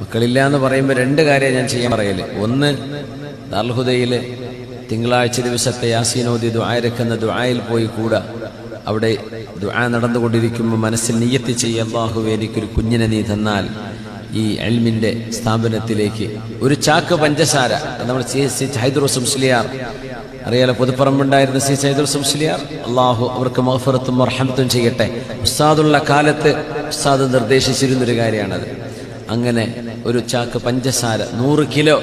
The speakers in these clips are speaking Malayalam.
മക്കളില്ല എന്ന് പറയുമ്പോൾ രണ്ട് കാര്യം ഞാൻ ചെയ്യാൻ പറയൽ. ഒന്ന് ദാർഹുദയിൽ തിങ്കളാഴ്ച ദിവസത്തെ യാസീനോദി ദുആരക്കുന്ന ദുആയിൽ പോയി കൂടാ. അവിടെ ദുആ നടന്നുകൊണ്ടിരിക്കുമ്പോൾ മനസ്സിൽ നീയത്തി ചെയ്യ അള്ളാഹു എനിക്കൊരു കുഞ്ഞിനെ നീ തന്നാൽ ഈ എൽമിന്റെ സ്ഥാപനത്തിലേക്ക്. ഒരു ചാക്ക് പഞ്ചസാര നമ്മൾ സി സി ഹൈദുറസ് അറിയാലോ പുതുപ്പറമ്പുണ്ടായിരുന്ന സി സൈദുൽ സംസ്ലിയാർ അള്ളാഹു അവർക്ക് മഹഫറത്തും റഹമത്തും ചെയ്യട്ടെ. ഉസ്താദുള്ള കാലത്ത് ഉസ്താദ് നിർദ്ദേശിച്ചിരുന്നൊരു കാര്യമാണത് അങ്ങനെ ഒരു ചാക്ക് പഞ്ചസാര നൂറ് കിലോ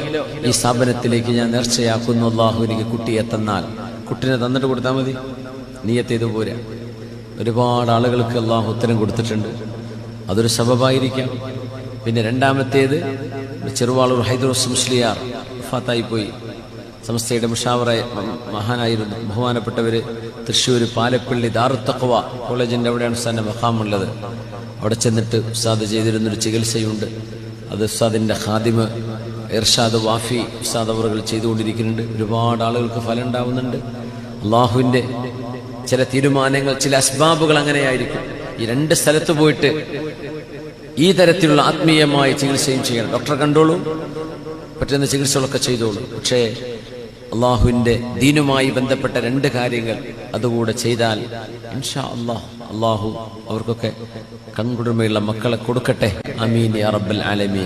ഈ സ്ഥാപനത്തിലേക്ക് ഞാൻ നേർച്ചയാക്കുന്നു. അള്ളാഹു എനിക്ക് കുട്ടിയെ തന്നാൽ. കുട്ടിനെ തന്നിട്ട് കൊടുത്താൽ മതി. നീയത്ത് ഇതുപോലെ ഒരുപാട് ആളുകൾക്ക് അള്ളാഹു ഉത്തരം കൊടുത്തിട്ടുണ്ട്. അതൊരു സബബായിരിക്കാം പിന്നെ രണ്ടാമത്തേത് ചെറുവാളൂർ ഹൈദ്രോസ് മുസ്ലിയാർ ഫാത്തായി പോയി. സംസ്ഥയുടെ മുഷാവറായ മഹാനായിരുന്നു. ബഹുമാനപ്പെട്ടവര് തൃശ്ശൂർ പാലപ്പള്ളി ദാറുത്തഖവ കോളേജിന്റെ അവിടെയാണ് ഉസ്താദിന്റെ മഹാമുള്ളത് അവിടെ ചെന്നിട്ട് ഉസ്താദ് ചെയ്തിരുന്നൊരു ചികിത്സയുണ്ട്. അത് ഉസ്താദിന്റെ ഹാദിമ് ഇർഷാദ് വാഫി ഉസ്താദ് അവറുകൾ ചെയ്തുകൊണ്ടിരിക്കുന്നുണ്ട്. ഒരുപാട് ആളുകൾക്ക് ഫലം ഉണ്ടാവുന്നുണ്ട് അള്ളാഹുവിന്റെ ചില തീരുമാനങ്ങൾ ചില അസ്ബാബുകൾ അങ്ങനെയായിരിക്കും. ഈ രണ്ട് സ്ഥലത്ത് പോയിട്ട് ഈ തരത്തിലുള്ള ആത്മീയമായ ചികിത്സയും ചെയ്യണം. ഡോക്ടറെ കണ്ടോളൂ. പറ്റുന്ന ചികിത്സകളൊക്കെ ചെയ്തോളൂ. പക്ഷേ അള്ളാഹുവിന്റെ ദീനുമായി ബന്ധപ്പെട്ട രണ്ട് കാര്യങ്ങൾ അതുകൂടെ ചെയ്താൽ ഇൻഷാ അള്ളാഹ് അള്ളാഹു അവർക്കൊക്കെ കൺകുടുമയുള്ള മക്കളെ കൊടുക്കട്ടെ. അമീൻ അറബൽ ആലമീൻ.